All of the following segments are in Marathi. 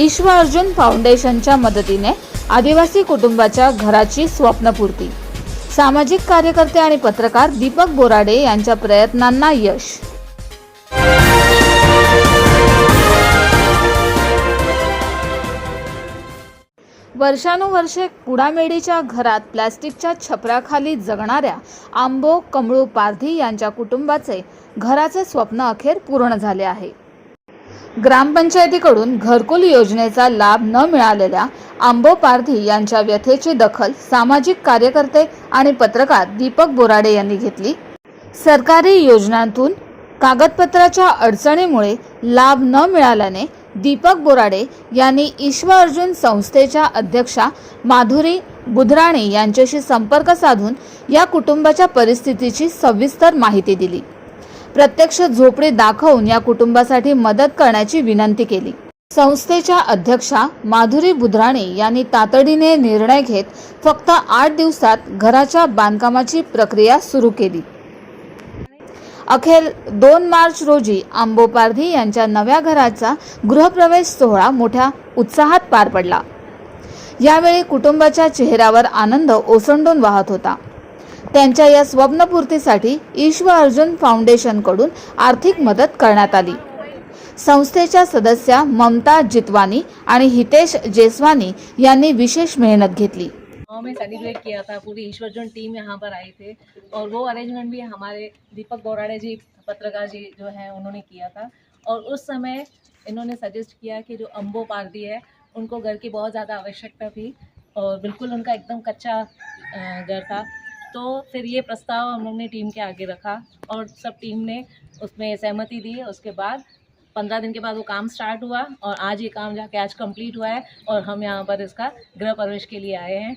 ईश्वर अर्जुन फाउंडेशनच्या मदतीने आदिवासी कुटुंबाच्या घराची स्वप्नपूर्ती. सामाजिक कार्यकर्ते आणि पत्रकार दीपक बोराडे यांच्या प्रयत्नांना यश. वर्षानुवर्षे कुडामेडीच्या घरात प्लॅस्टिकच्या छपराखाली जगणाऱ्या आंबो कमळू पारधी यांच्या कुटुंबाचे घराचे स्वप्न अखेर पूर्ण झाले आहे. ग्रामपंचायतीकडून घरकुल योजनेचा लाभ न मिळालेल्या आंबो पारधी यांच्या व्यथेची दखल सामाजिक कार्यकर्ते आणि पत्रकार दीपक बोराडे यांनी घेतली. सरकारी योजनांतून कागदपत्राच्या अडचणीमुळे लाभ न मिळाल्याने दीपक बोराडे यांनी ईश्वर अर्जुन संस्थेच्या अध्यक्षा माधुरी बुधराणे यांच्याशी संपर्क साधून या कुटुंबाच्या परिस्थितीची सविस्तर माहिती दिली. प्रत्यक्ष झोपडी दाखवून या कुटुंबासाठी मदत करण्याची विनंती केली. संस्थेच्या अध्यक्षा माधुरी बुधराणे यांनी तातडीने निर्णय घेत फक्त आठ दिवसात घराच्या बांधकामाची प्रक्रिया सुरू केली. अखेर दोन मार्च रोजी आंबोपारधी यांच्या नव्या घराचा गृहप्रवेश सोहळा मोठ्या उत्साहात पार पडला. यावेळी कुटुंबाच्या चेहऱ्यावर आनंद ओसंडून वाहत होता. त्यांच्या या स्वप्नपूर्तीसाठी ईश्वर अर्जुन फाउंडेशनकडून आर्थिक मदत करण्यात आली. संस्थेच्या सदस्या ममता जितवानी आणि हितेश जेसवानी यांनी विशेष मेहनत घेतली. गाँव में सेलिब्रेट किया था पूरी ईश्वरजन टीम यहाँ पर आई थे और वो अरेंजमेंट भी हमारे दीपक बोराड़े जी पत्रकार जी जो हैं उन्होंने किया था। और उस समय इन्होंने सजेस्ट किया कि जो अम्बो पारदी है उनको घर की बहुत ज़्यादा आवश्यकता थी और बिल्कुल उनका एकदम कच्चा घर था। तो फिर ये प्रस्ताव हम लोग ने टीम के आगे रखा और सब टीम ने उसमें सहमति दी। उसके बाद पंद्रह दिन के बाद वो काम स्टार्ट हुआ और आज ये काम जाके आज कंप्लीट हुआ है और हम यहाँ पर इसका गृह प्रवेश के लिए आए हैं।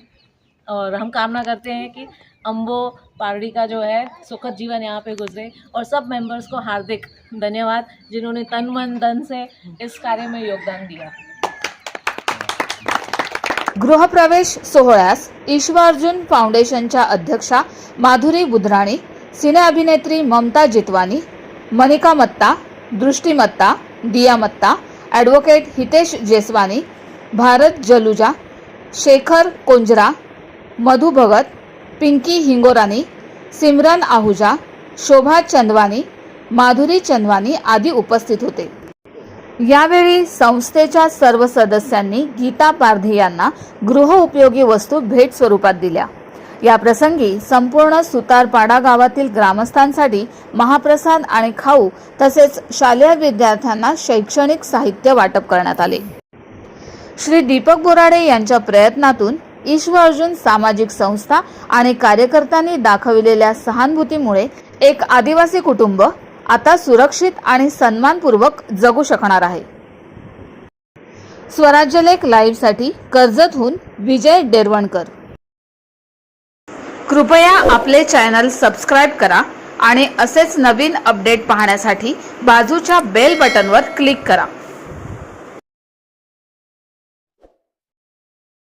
और हम कामना करते हैं कि अम्बो पारडी का जो है सुखद जीवन यहाँ पे गुजरे और सब मेंबर्स को हार्दिक धन्यवाद जिन्होंने तन मन धन से इस कार्य में योगदान दिया। गृहप्रवेश सोहळ्यास ईश्वार्जुन फाउंडेशनच्या अध्यक्षा माधुरी बुधराणी सिने अभिनेत्री ममता जितवानी मनिका मत्ता दृष्टिमत्ता दिया मत्ता ॲडव्होकेट हितेश जेसवानी भारत जलुजा शेखर कोंजरा मधु भगत पिंकी हिंगोरानी सिमरन आहुजा शोभा चंदवानी माधुरी चंदवानी आदी उपस्थित होते. यावेळी संस्थेच्या सर्व सदस्यांनी गीता पारधी यांना गृहउपयोगी वस्तू भेट स्वरूपात दिल्या. या प्रसंगी संपूर्ण सुतारपाडा गावातील ग्रामस्थांसाठी महाप्रसाद आणि खाऊ तसेच शालेय विद्यार्थ्यांना शैक्षणिक साहित्य वाटप करण्यात आले. श्री दीपक बोराडे यांच्या प्रयत्नातून ईश्व अर्जुन सामाजिक संस्था आणि कार्यकर्त्यांनी दाखविलेल्या सहानुभूतीमुळे एक आदिवासी कुटुंब आता सुरक्षित आणि सन्मानपूर्वक जगू शकणार आहे. स्वराज्यलेख लाईव्हसाठी कर्जतहून विजय डेरवणकर. कृपया आपले चॅनल सबस्क्राईब करा आणि असेच नवीन अपडेट पाहण्यासाठी बाजूच्या बेल बटनवर क्लिक करा.